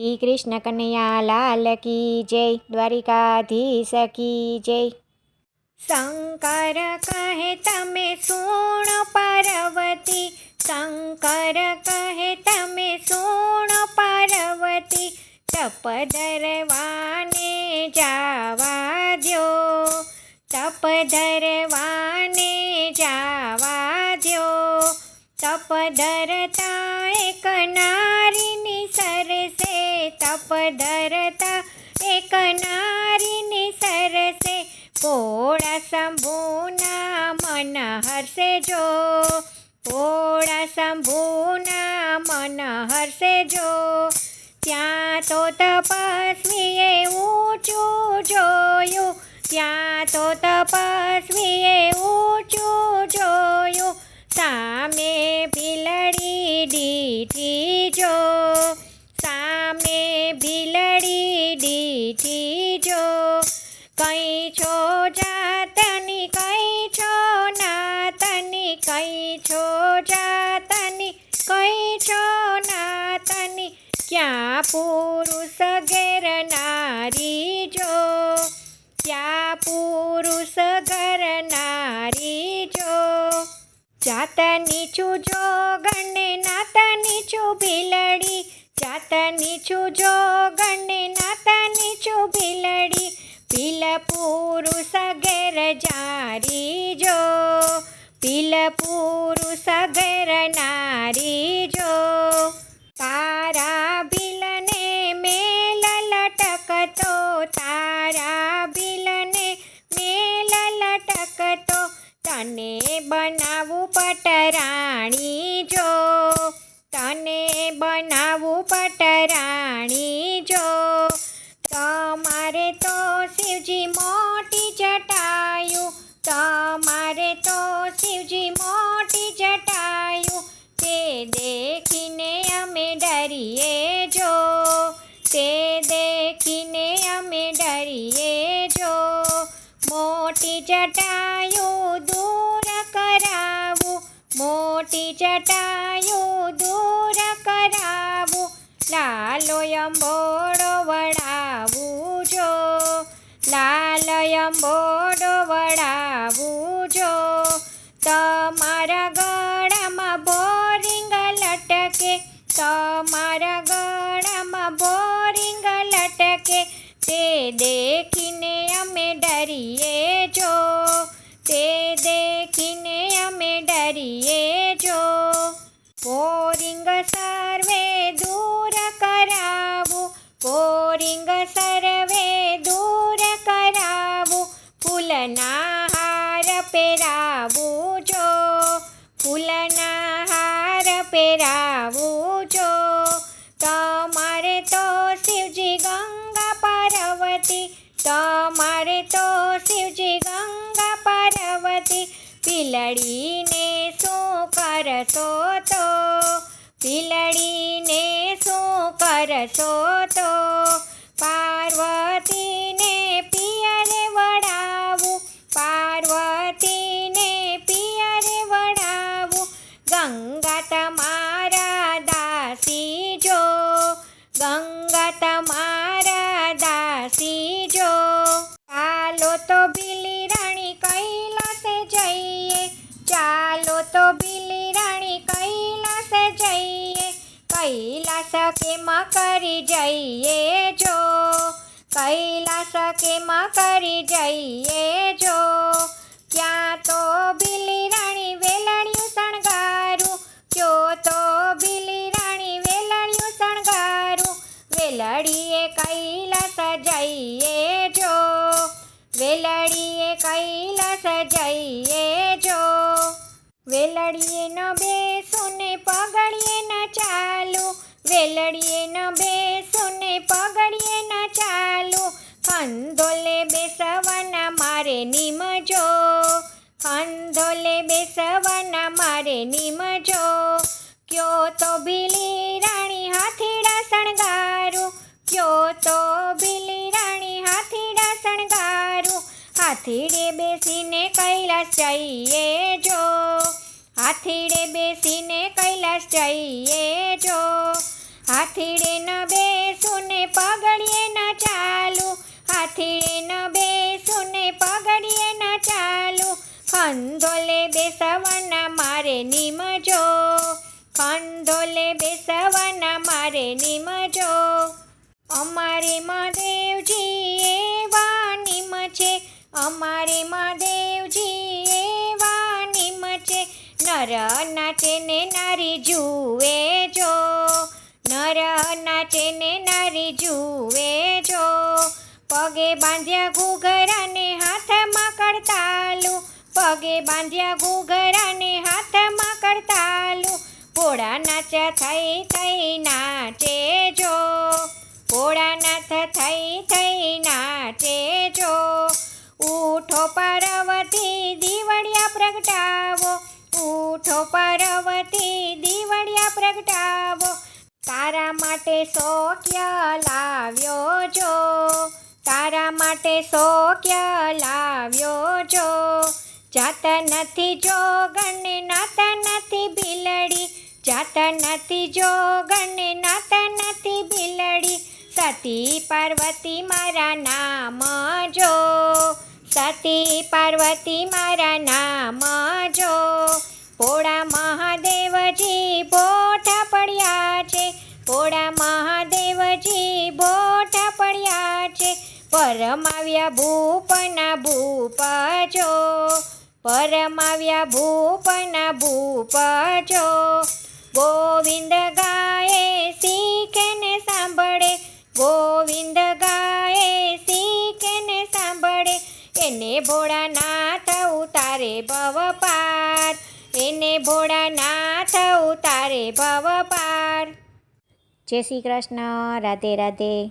શ્રી કૃષ્ણ કનૈયા લાલ કી જય, દ્વારિકાધીશ કી જય. શંકર કહે, તમે સુણ પાર્વતી. શંકર કહે, તમે સુણ પાર્વતી. તપ ધરવાને જાવા દો તપ ધરવાને તપ ધરતા એક નારીની સરસે. તપ ધરતા એક નારીની સરસે. પોળા શંભુના મન હરસે જો. પોળા શંભુના મન હરસે જો. ત્યાં તો તપસ્વીએ ઊંચું જોયું. ત્યાં તો તપસ્વીએ ઊંચું પુરુષ ઘેર નારી જો, ક્યાં પુરુષ ઘર નારી જો? જાત નીચું જો ગણે નાત નીચું ભીલડી જાત નીચું જો ગણે નાતની છું તારા ભીલને મેલ લટકતો તને બનાવું પટરાણી જો. તને બનાવું પટરાણી મોટી જટાયું દૂર કરાવું લાલો અંબોડો વડાવું જો લાલ અંબોડો વડાવું જો તમારા ગળામાં બોરિંગ લટકે, તમારા ગળામાં બોરિંગ લટકે, તે દેખીને ફૂલના હાર પહેરાવું છો ફૂલના હાર પહેરાવું છો તમારે તો શિવજી ગંગા પાર્વતી તમારે તો શિવજી ગંગા પાર્વતી પીલડીને શું કરશો તો પીલડીને શું કરશો તો કૈલાસ કેમ કરી જઈએ જો? કૈલાસ કેમાં કરી જઈએ જો? ક્યાં તો બિલી રાણી વેલણિયું શણગારું, ક્યો તો બિલી રાણી વેલણિયું શણગારું. વેલડીએ કૈલાસ જઈએ જો? વેલડીએ કૈલાસ જઈએ જો? વેલડીએ ડોલે બેસવાના મારે નિમજો. ક્યો તો ભીલી રાણી હાથીડા શણગારું. ક્યો તો ભીલી રાણી હાથીડા શણગારું. હાથીડે બેસીને કૈલાસ જઈએ જો. હાથીડે બેસીને કૈલાસ જઈએ જો. હાથીડે ન બેસું ને પગડીએ ન ચાલુ. હાથીડે ન બેસું ને પગડીએ ન ખંધોલે બેસવાના મારે નિમજો, ખંધોલે બેસવાના મારે નિમજો. અમારે મહાદેવજી એવા નિમ છે, અમારે મહાદેવજી એવા નિમ છે. નર નાચે ને નારી જુએ જો, નર નાચે ને નારી જુએ જો. પગે બાંધ્યા ઘૂઘરાને હાથમાં કડતાલું પગે બાંધ્યા ઘૂઘરાને હાથમાં કરતાલું. પોળા નાચ થઈ થઈ નાચે જો. ભોળાનાથ થઈ થઈ નાચે ઉઠો પાર્વતી દીવડિયા પ્રગટાવો. ઉઠો પાર્વતી દીવડિયા પ્રગટાવો. તારા માટે સોક્ય લાવ્યો જો. તારા માટે સોક્ય લાવ્યો જો. જાત નથી જો ગણે નાતા નથી બિલડી. જાત નથી જો ગણે નાતા નથી બિલડી. સતી પાર્વતી મારા નામ જો. સતી પાર્વતી મારા નામ જો. ભોળા મહાદેવજી બોઠા પડ્યા છે. ભોળા મહાદેવજી બોઠા પડ્યા છે. પરમાવ્યા ભૂપના ભૂપ જો. પરમાવ્યા ભૂપના ભૂપ જો ગોવિંદ ગાયે શીખે ને સાંભળે. ગોવિંદ ગાયે શીખે ને સાંભળે. એને ભોળાનાથ ઉતારે ભવ પાર એને ભોળાનાથ ઉતારે ભવ પાર જય શ્રી કૃષ્ણ. રાધે રાધે.